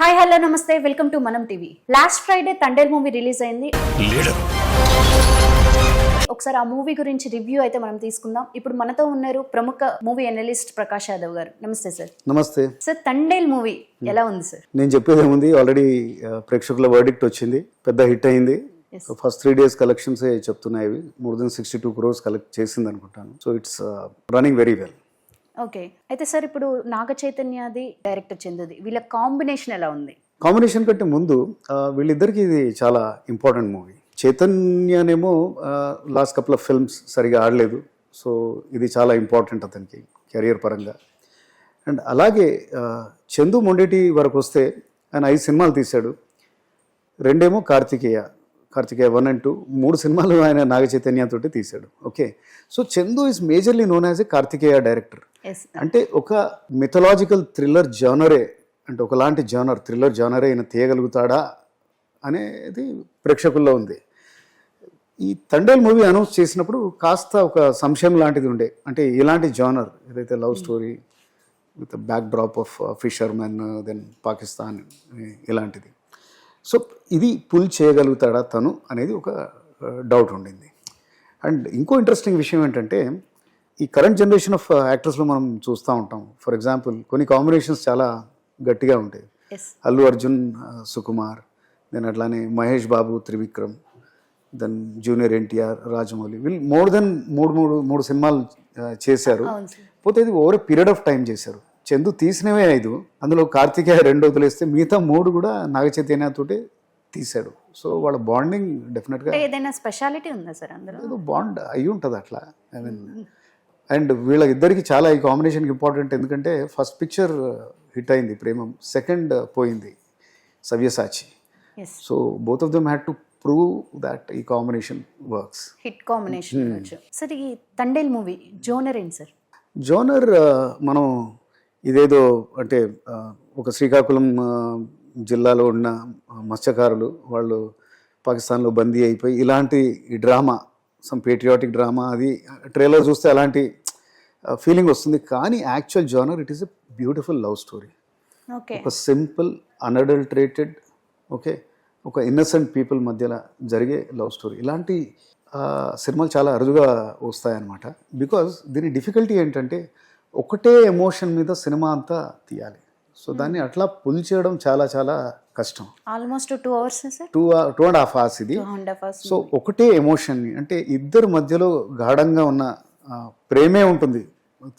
Hi hello నమస్తే. Welcome to Manam TV. Last Friday Thandel movie release అయింది. Leader. ఒకసారి ఆ మూవీ గురించి రివ్యూ అయితే మనం తీసుకుందాం. ఇప్పుడు మనతో ఉన్నారు ప్రముఖ మూవీ అనలిస్ట్ ప్రకాష్ యాదవ్ గారు. నమస్తే సార్. నమస్తే. సార్ తండేల్ మూవీ ఎలా ఉంది సార్? నేను చెప్పేది ఏముంది? ఆల్రెడీ ప్రేక్షకుల వర్డిక్ట్ వచ్చింది. పెద్ద హిట్ అయింది. ఫస్ట్ త్రీ డేస్ కలెక్షన్స్ చెప్తున్నాయి ఇవి more than sixty two crores collect చేసింది అనుకుంటాను so it's running very well okay. అయితే సార్ ఇప్పుడు నాగ చైతన్యది డైరెక్టర్ చెందుది. వీళ్ళ కాంబినేషన్ ఎలా ఉంది? కాంబినేషన్ కంటే ముందు వీళ్ళిద్దరికి ఇది చాలా ఇంపార్టెంట్ మూవీ. చైతన్యనేమో లాస్ట్ కపుల్ ఆఫ్ ఫిల్మ్స్ సరిగా ఆడలేదు. సో ఇది చాలా ఇంపార్టెంట్ అతనికి కెరియర్ పరంగా. అండ్ అలాగే చందు మొండేటి వరకు వస్తే ఆయన ఐదు సినిమాలు తీశాడు. రెండేమో Karthikeya Karthikeya one and two. మూడు సినిమాలు ఆయన నాగ చైతన్యతోటి తీశాడు. Okay. So Chandu is majorly known as a Karthikeya director. అంటే ఒక మిథలాజికల్ థ్రిల్లర్ జానరే అంటే ఒకలాంటి జానర్ థ్రిల్లర్ జానరే ఆయన తీయగలుగుతాడా అనేది ప్రేక్షకుల్లో ఉంది. ఈ తండేల్ మూవీ అనౌన్స్ చేసినప్పుడు కాస్త ఒక సంశయం లాంటిది ఉండే. అంటే ఇలాంటి జానర్ ఏదైతే love story with backdrop of fishermen then Pakistan ఇలాంటిది. సో ఇది పుల్ చేయగలుగుతాడా తను అనేది ఒక uh, డౌట్ ఉండింది. అండ్ ఇంకో ఇంట్రెస్టింగ్ విషయం ఏంటంటే ఈ కరెంట్ జనరేషన్ ఆఫ్ యాక్టర్స్లో మనం చూస్తూ ఉంటాం. ఫర్ ఎగ్జాంపుల్ కొన్ని కాంబినేషన్స్ చాలా గట్టిగా ఉంటాయి. అల్లు అర్జున్ ఆ, సుకుమార్ దెన్ అట్లానే మహేష్ బాబు త్రివిక్రమ్ దెన్ జూనియర్ ఎన్టీఆర్ రాజమౌళి. వీళ్ళు మోర్ దెన్ మూడు మూడు మూడు సినిమాలు ఆ, చేశారు. పోతే ఇది ఓవర్ పీరియడ్ ఆఫ్ టైం చేశారు. చందు తీసినవే ఐదు. అందులో కార్తికేయ రెండు వదిలేస్తే మిగతా మూడు కూడా నాగ చైతన్యతోటి తీశాడు. సో వాళ్ళ బాండింగ్ డెఫినెట్గా ఏదైనా స్పెషాలిటీ ఉందా సార్ అందులో? బాండ్ అయి ఉంటుంది అట్లా. ఐ మీన్ అండ్ వీళ్ళ ఇద్దరికి చాలా ఈ కాంబినేషన్కి ఇంపార్టెంట్ ఎందుకంటే ఫస్ట్ పిక్చర్ హిట్ అయింది ప్రేమం. సెకండ్ పోయింది Savyasachi so both of them had to prove that ఈ combination works. Hit combination sir ఈ తండేల్ మూవీ జోనర్ ఏంటి సార్? జోనర్ మనం ఇదేదో అంటే ఒక శ్రీకాకుళం జిల్లాలో ఉన్న మత్స్యకారులు వాళ్ళు పాకిస్తాన్లో బందీ అయిపోయి ఇలాంటి డ్రామా సమ్ పేట్రియాటిక్ డ్రామా అది ట్రైలర్ చూస్తే అలాంటి ఫీలింగ్ వస్తుంది. కానీ actual genre it is a beautiful love story ఒక సింపుల్ అన్అడల్టరేటెడ్ ఓకే ఒక ఇన్నసెంట్ పీపుల్ మధ్యలో జరిగే లవ్ స్టోరీ ఇలాంటి సినిమాలు చాలా అరుదుగా వస్తాయన్నమాట. బికాజ్ దీని డిఫికల్టీ ఏంటంటే ఒకటే ఎమోషన్ మీద సినిమా అంతా తీయాలి. సో దాన్ని అట్లా పుల్ చేయడం చాలా చాలా కష్టం. Almost two hours two two and half hours ఇది. సో ఒకటే ఎమోషన్ని అంటే ఇద్దరు మధ్యలో గాఢంగా ఉన్న ప్రేమే ఉంటుంది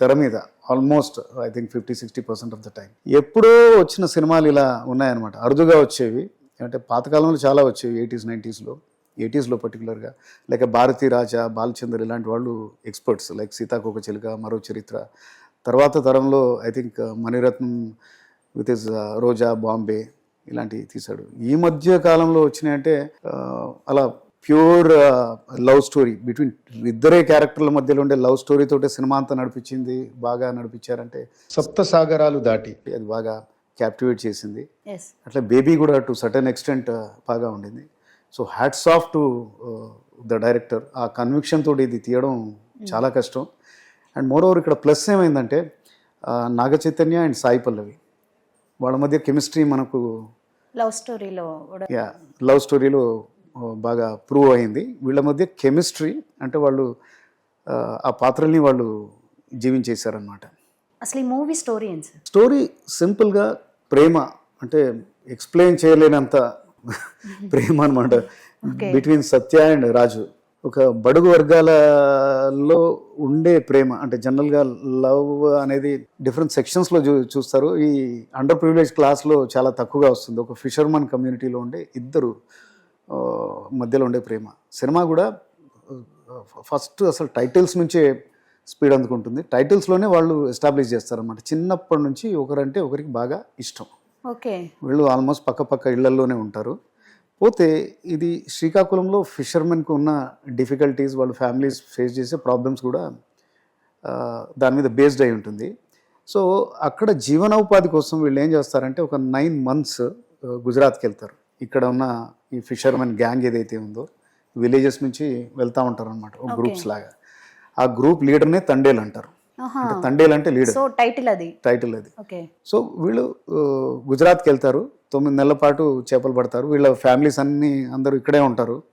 తెర మీద. Almost I think fifty sixty percent of the time ఎప్పుడో వచ్చిన సినిమాలు ఇలా ఉన్నాయన్నమాట. అరుదుగా వచ్చేవి. అంటే పాతకాలంలో చాలా వచ్చేవి ఎయిటీస్ నైంటీస్లో ఎయిటీస్లో పర్టికులర్గా లేక భారతీ రాజా బాలచందర్ ఇలాంటి వాళ్ళు ఎక్స్పర్ట్స్ లైక్ సీతాకోక చిలుక మరో చరిత్ర. తర్వాత తరంలో I think Maniratnam with his Roja Bombay. ఇలాంటివి తీశాడు. ఈ మధ్య కాలంలో వచ్చినాయంటే అలా ప్యూర్ లవ్ స్టోరీ బిట్వీన్ ఇద్దరే క్యారెక్టర్ల మధ్యలో ఉండే లవ్ స్టోరీ తోటే సినిమా అంతా నడిపించింది బాగా నడిపించారంటే సప్త సాగరాలు దాటి. అది బాగా క్యాప్టివేట్ చేసింది. అట్లా బేబీ కూడా టు సర్టన్ ఎక్స్టెంట్ బాగా ఉండింది. So hats off to the director ఆ కన్విక్షన్ తోటి ఇది తీయడం చాలా కష్టం. అండ్ మోర్ ఓవర్ ఇక్కడ ప్లస్ ఏమైందంటే నాగ చైతన్య అండ్ సాయి పల్లవి. వాళ్ళ మధ్య కెమిస్ట్రీ మనకు లవ్ స్టోరీలో యా లవ్ స్టోరీలో బాగా ప్రూవ్ అయింది. వీళ్ళ మధ్య కెమిస్ట్రీ అంటే వాళ్ళు ఆ, ఆ పాత్రల్ని వాళ్ళు జీవించేశారనమాట అసలు ఈ మూవీ స్టోరీ ఏంటి సార్? స్టోరీ సింపుల్గా ప్రేమ అంటే ఎక్స్ప్లెయిన్ చేయలేనంత ప్రేమ అనమాట బిట్వీన్ సత్య అండ్ రాజు. ఒక బడుగు వర్గాలలో ఉండే ప్రేమ అంటే జనరల్గా లవ్ అనేది డిఫరెంట్ సెక్షన్స్లో చూ చూస్తారు. ఈ అండర్ ప్రివిలేజ్ క్లాస్లో చాలా తక్కువగా వస్తుంది. ఒక ఫిషర్మన్ కమ్యూనిటీలో ఉండే ఇద్దరు మధ్యలో ఉండే ప్రేమ. సినిమా కూడా ఫస్ట్ అసలు టైటిల్స్ నుంచే స్పీడ్ అందుకుంటుంది. టైటిల్స్లోనే వాళ్ళు ఎస్టాబ్లిష్ చేస్తారన్నమాట. చిన్నప్పటి నుంచి ఒకరంటే ఒకరికి బాగా ఇష్టం. ఓకే. వీళ్ళు ఆల్మోస్ట్ పక్క పక్క ఇళ్ళలోనే ఉంటారు. పోతే ఇది శ్రీకాకుళంలో ఫిషర్మెన్కి ఉన్న డిఫికల్టీస్ వాళ్ళ ఫ్యామిలీస్ ఫేస్ చేసే ప్రాబ్లమ్స్ కూడా దాని మీద బేస్డ్ అయి ఉంటుంది. సో అక్కడ జీవనోపాధి కోసం వీళ్ళు ఏం చేస్తారంటే ఒక నైన్ మంత్స్ గుజరాత్కి వెళ్తారు. ఇక్కడ ఉన్న ఈ ఫిషర్మెన్ గ్యాంగ్ ఏదైతే ఉందో విలేజెస్ నుంచి వెళ్తూ ఉంటారు అనమాట ఒక గ్రూప్స్ లాగా. ఆ గ్రూప్ లీడర్నే తండేల్ అంటారు. తండేల్ అంటే లీడర్. టైటిల్ అది. టైటిల్ అది. ఓకే. సో వీళ్ళు గుజరాత్కి వెళ్తారు. తొమ్మిది నెలల పాటు చేపలు పడతారు. వీళ్ళ ఫ్యామిలీస్ అన్నీ అందరూ ఇక్కడే ఉంటారు.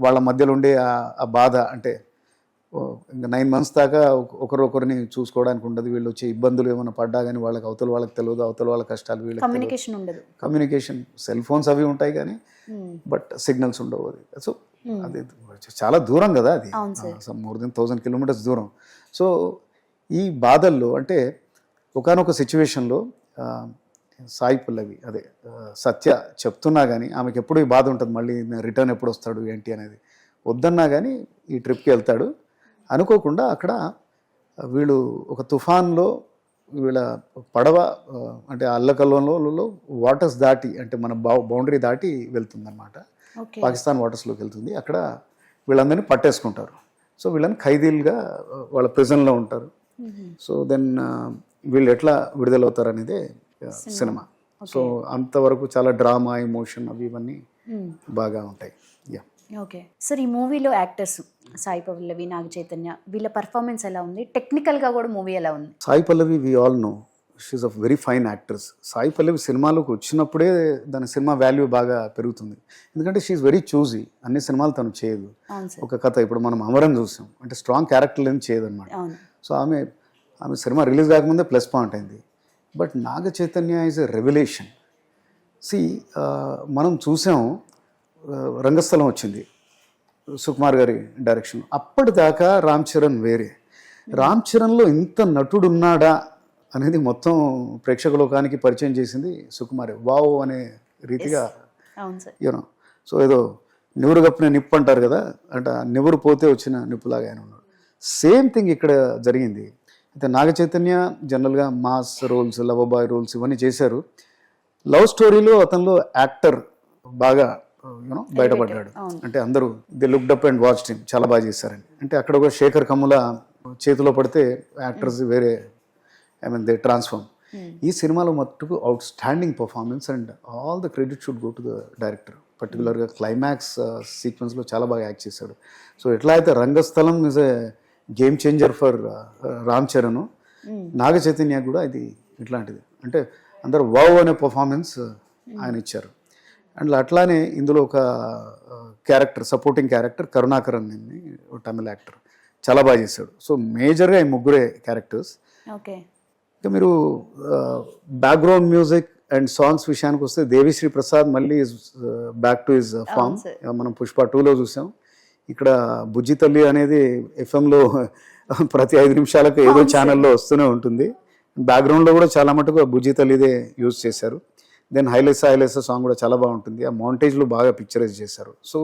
వాళ్ళ మధ్యలో ఉండే ఆ- బాధ అంటే ఇంకా నైన్ మంత్స్ దాకా ఒక- ఒకరొకరిని చూసుకోవడానికి ఉండదు. వీళ్ళు వచ్చే ఇబ్బందులు ఏమైనా పడ్డా కానీ వాళ్ళకి అవతల వాళ్ళకి తెలియదు అవతల వాళ్ళ కష్టాలు వీళ్ళకి. కమ్యూనికేషన్ ఉండదు. కమ్యూనికేషన్ సెల్ ఫోన్స్ అవి ఉంటాయి కానీ. బట్ సిగ్నల్స్ ఉండవు అది. సో అది చాలా దూరం కదా అది. మోర్ దెన్ థౌజండ్ కిలోమీటర్స్ దూరం. సో ఈ బాధల్లో అంటే ఒకనొక సిచ్యువేషన్లో సాయి పల్లవి అదే సత్య చెప్తున్నా కానీ ఆమెకి ఎప్పుడు ఈ బాధ ఉంటుంది. మళ్ళీ రిటర్న్ ఎప్పుడు వస్తాడు ఏంటి అనేది. వద్దన్నా కానీ ఈ ట్రిప్కి వెళ్తాడు. అనుకోకుండా అక్కడ వీళ్ళు ఒక తుఫాన్లో వీళ్ళ పడవ అంటే అల్లకల్లంలో వాటర్స్ దాటి అంటే మన బౌ బౌండరీ దాటి వెళ్తుందన్నమాట. పాకిస్తాన్ వాటర్స్లోకి వెళ్తుంది. అక్కడ వీళ్ళందరినీ పట్టేసుకుంటారు. సో వీళ్ళని ఖైదీలుగా వాళ్ళ ప్రిజన్లో ఉంటారు. సో దెన్ వీళ్ళు ఎట్లా విడుదలవుతారు అనేది సినిమా సో అంతవరకు చాలా డ్రామా ఎమోషన్ అవి ఇవన్నీ మ్మ్. బాగా ఉంటాయి. యా ఓకే సార్ ఈ మూవీలో యాక్టర్స్ సాయి పల్లవి నాగ చైతన్య వీళ్ళ పర్ఫార్మెన్స్ ఎలా ఉంది? టెక్నికల్గా కూడా మూవీ ఎలా ఉంది? Sai Pallavi we all know she a very fine actress Sai Pallavi సినిమాలోకి వచ్చినప్పుడే దాని సినిమా వాల్యూ బాగా పెరుగుతుంది. ఎందుకంటే షీఈ్ వెరీ చూజీ అన్ని సినిమాలు తను చేయదు. ఒక కథ ఇప్పుడు మనం అమరం చూసాం. అంటే స్ట్రాంగ్ క్యారెక్టర్ ఏం చేయదు అనమాట సో ఆమె ఆమె సినిమా రిలీజ్ కాకముందే ప్లస్ పాయింట్ అయింది. But Naga Chaitanya is a revolution. See మనం చూసాం రంగస్థలం వచ్చింది సుకుమార్ గారి డైరెక్షన్ అప్పటిదాకా రామ్ చరణ్ వేరే. రామ్ చరణ్లో ఇంత నటుడు ఉన్నాడా అనేది మొత్తం ప్రేక్షక లోకానికి పరిచయం చేసింది సుకుమారే. వావ్ అనే రీతిగా యూనో సో ఏదో నివురు కప్పిన నిప్పు అంటారు కదా అంటే నివురు పోతే వచ్చిన నిప్పులాగా ఆయన ఉన్నాడు. సేమ్ థింగ్ ఇక్కడ జరిగింది. అయితే నాగ చైతన్య జనరల్గా mass roles love boy roles ఇవన్నీ చేశారు. లవ్ స్టోరీలో అతనిలో యాక్టర్ బాగా యూనో బయటపడ్డాడు. అంటే అందరూ the looked up and watch team చాలా బాగా చేశారని. అంటే అక్కడ ఒక శేఖర్ కమ్ముల చేతిలో పడితే యాక్టర్స్ వేరే ఐ మీన్ దే ట్రాన్స్ఫార్మ్ ఈ సినిమాలో మట్టుకు outstanding performance and all the credit should go to the director పర్టికులర్గా క్లైమాక్స్ సీక్వెన్స్లో చాలా బాగా యాక్ట్ చేశాడు. సో ఎట్లా అయితే Rangasthalam is a game changer for Ram Charan. Naga Chaitanya కూడా ఇది ఇట్లాంటిది. అంటే అందరు వావ్ అనే పర్ఫార్మెన్స్ ఆయన ఇచ్చారు. అండ్ అట్లానే ఇందులో ఒక క్యారెక్టర్ సపోర్టింగ్ క్యారెక్టర్ కరుణాకరన్ అని తమిళ యాక్టర్ చాలా బాగా చేశాడు. సో మేజర్గా ఈ ముగ్గురే క్యారెక్టర్స్ ఓకే. ఇంకా మీరు బ్యాక్గ్రౌండ్ మ్యూజిక్ అండ్ సాంగ్స్ విషయానికి వస్తే దేవిశ్రీ ప్రసాద్ మళ్ళీ బ్యాక్ టు హిజ్ ఫామ్. మనం పుష్ప టూలో చూసాం. ఇక్కడ బుజ్జి తల్లి అనేది ఎఫ్ఎంలో ప్రతి ఐదు నిమిషాలకు ఏదో ఛానల్లో వస్తూనే ఉంటుంది. బ్యాక్గ్రౌండ్లో కూడా చాలా మటుకు బుజ్జి తల్లిదే యూజ్ చేశారు. దెన్ హైలెస్ హైలెస్ సాంగ్ కూడా చాలా బాగుంటుంది. ఆ మౌంటేజ్లో బాగా పిక్చరైజ్ చేశారు. సో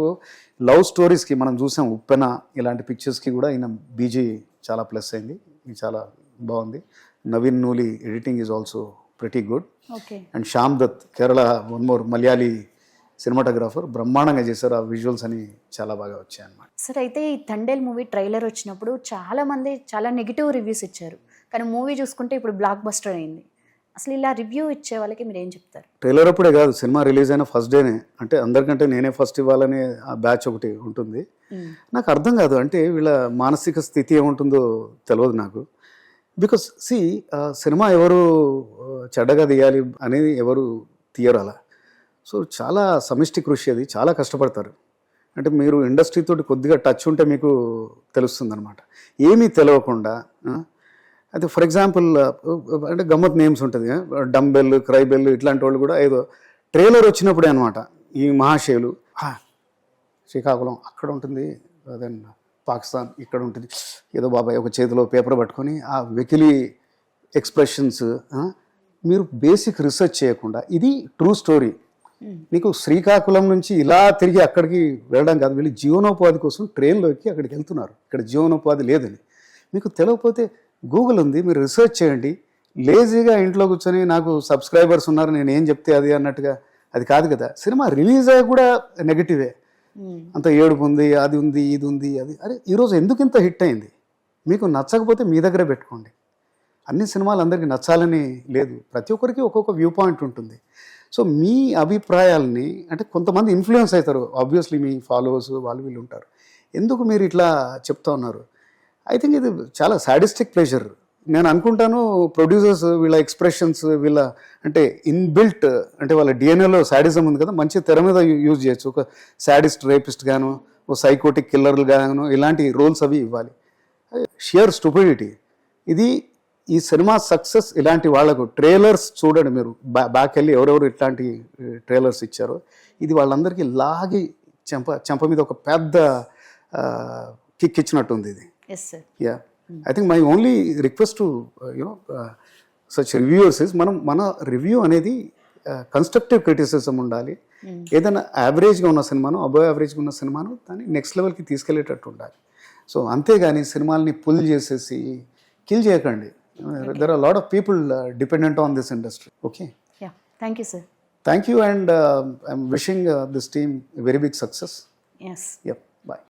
లవ్ స్టోరీస్కి మనం చూసాం ఉప్పెన ఇలాంటి పిక్చర్స్కి కూడా ఈయన బీజీ చాలా ప్లస్ అయింది. ఇది చాలా బాగుంది. Naveen Nooli editing is also pretty good okay and Shyam Dutt Kerala one more Malayali cinematographer బ్రహ్మాండంగా చేశారు. ఆ విజువల్స్ అని చాలా బాగా వచ్చాయి అన్నమాట సార్ అయితే ఈ తండేల్ మూవీ ట్రైలర్ వచ్చినప్పుడు చాలా మంది చాలా నెగిటివ్ రివ్యూస్ ఇచ్చారు. కానీ మూవీ చూసుకుంటే ఇప్పుడు బ్లాక్ బస్టర్ అయింది. అసలు ఇలా రివ్యూ ఇచ్చే వాళ్ళకి మీరు ఏం చెప్తారు? ట్రైలర్ అప్పుడే కాదు సినిమా రిలీజ్ అయిన ఫస్ట్ డేనే. అంటే అందరికంటే నేనే ఫస్ట్ ఇవ్వాలనే ఆ బ్యాచ్ ఒకటి ఉంటుంది. నాకు అర్థం కాదు అంటే వీళ్ళ మానసిక స్థితి ఏముంటుందో తెలియదు నాకు. బికాస్ సి సినిమా ఎవరు చెడ్డగా తీయాలి అనేది ఎవరు తీయరు అలా. సో చాలా సమిష్టి కృషి అది చాలా కష్టపడతారు. అంటే మీరు ఇండస్ట్రీతో కొద్దిగా టచ్ ఉంటే మీకు తెలుస్తుంది అనమాట ఏమీ తెలియకుండా అయితే ఫర్ ఎగ్జాంపుల్ అంటే గమ్మత్ నేమ్స్ ఉంటుంది డంబెల్ క్రైబెల్ ఇట్లాంటి వాళ్ళు కూడా ఏదో ట్రైలర్ వచ్చినప్పుడే అనమాట ఈ మహాశయులు శ్రీకాకుళం అక్కడ ఉంటుంది దెన్ పాకిస్తాన్ ఇక్కడ ఉంటుంది. ఏదో బాబాయ్ ఒక చేతిలో పేపర్ పట్టుకొని ఆ వెకిలి ఎక్స్ప్రెషన్స్ మీరు బేసిక్ రీసెర్చ్ చేయకుండా ఇది ట్రూ స్టోరీ. నీకు శ్రీకాకుళం నుంచి ఇలా తిరిగి అక్కడికి వెళ్ళడం కాదు. వీళ్ళు జీవనోపాధి కోసం ట్రైన్లోకి అక్కడికి వెళ్తున్నారు. ఇక్కడ జీవనోపాధి లేదని. మీకు తెలియకపోతే గూగుల్ ఉంది. మీరు రీసెర్చ్ చేయండి. లేజీగా ఇంట్లో కూర్చొని నాకు సబ్స్క్రైబర్స్ ఉన్నారు. నేను ఏం చెప్తే అది అన్నట్టుగా అది కాదు కదా. సినిమా రిలీజ్ అయ్యి కూడా నెగిటివే అంత ఏడుపు ఉంది అది ఉంది ఇది ఉంది అది. అరే ఈరోజు ఎందుకు ఇంత హిట్ అయింది? మీకు నచ్చకపోతే మీ దగ్గరే పెట్టుకోండి. అన్ని సినిమాలు అందరికీ నచ్చాలని లేదు. ప్రతి ఒక్కరికి ఒక్కొక్క వ్యూ పాయింట్ ఉంటుంది. సో మీ అభిప్రాయాల్ని అంటే కొంతమంది ఇన్ఫ్లుయెన్స్ అవుతారు ఆబ్వియస్లీ మీ ఫాలోవర్స్ వాళ్ళు వీళ్ళు ఉంటారు. ఎందుకు మీరు ఇట్లా చెప్తా ఉన్నారు? ఐ థింక్ ఇది చాలా సాడిస్టిక్ ప్లెజర్ నేను అనుకుంటాను ప్రొడ్యూసర్స్ వీళ్ళ ఎక్స్ప్రెషన్స్ వీళ్ళ అంటే ఇన్బిల్ట్ అంటే వాళ్ళ డిఎన్ఏలో సాడిజం ఉంది కదా మంచి తెర మీద యూజ్ చేయొచ్చు. ఒక సాడిస్ట్ రేపిస్ట్ గాను ఓ సైకోటిక్ కిల్లర్లు గాను ఇలాంటి రోల్స్ అవి ఇవ్వాలి. షియర్ స్టూపిడిటీ ఇది ఈ సినిమా సక్సెస్ ఇలాంటి వాళ్ళకు ట్రైలర్స్ చూడండి మీరు. బా బ్యాక్ వెళ్ళి ఎవరెవరు ఇట్లాంటి ట్రైలర్స్ ఇచ్చారో ఇది వాళ్ళందరికీ లాగి చెంప చెంప మీద ఒక పెద్ద కిక్ ఇచ్చినట్టుంది ఇది. Yeah I think my only request to you know such reviewers is మనం మన రివ్యూ అనేది కన్స్ట్రక్టివ్ క్రిటిసిజం ఉండాలి. ఏదైనా యావరేజ్గా ఉన్న సినిమాను అబవ్ యావరేజ్గా ఉన్న సినిమాను దాన్ని నెక్స్ట్ లెవెల్కి తీసుకెళ్ళేటట్టు ఉండాలి. సో అంతేగాని సినిమాల్ని పుల్ చేసేసి కిల్ చేయకండి. Okay. There are a lot of people uh, dependent on this industry. Okay. Yeah. Thank you, sir. Thank you, and uh, I'm wishing uh, this team a very big success. Yes. Yep.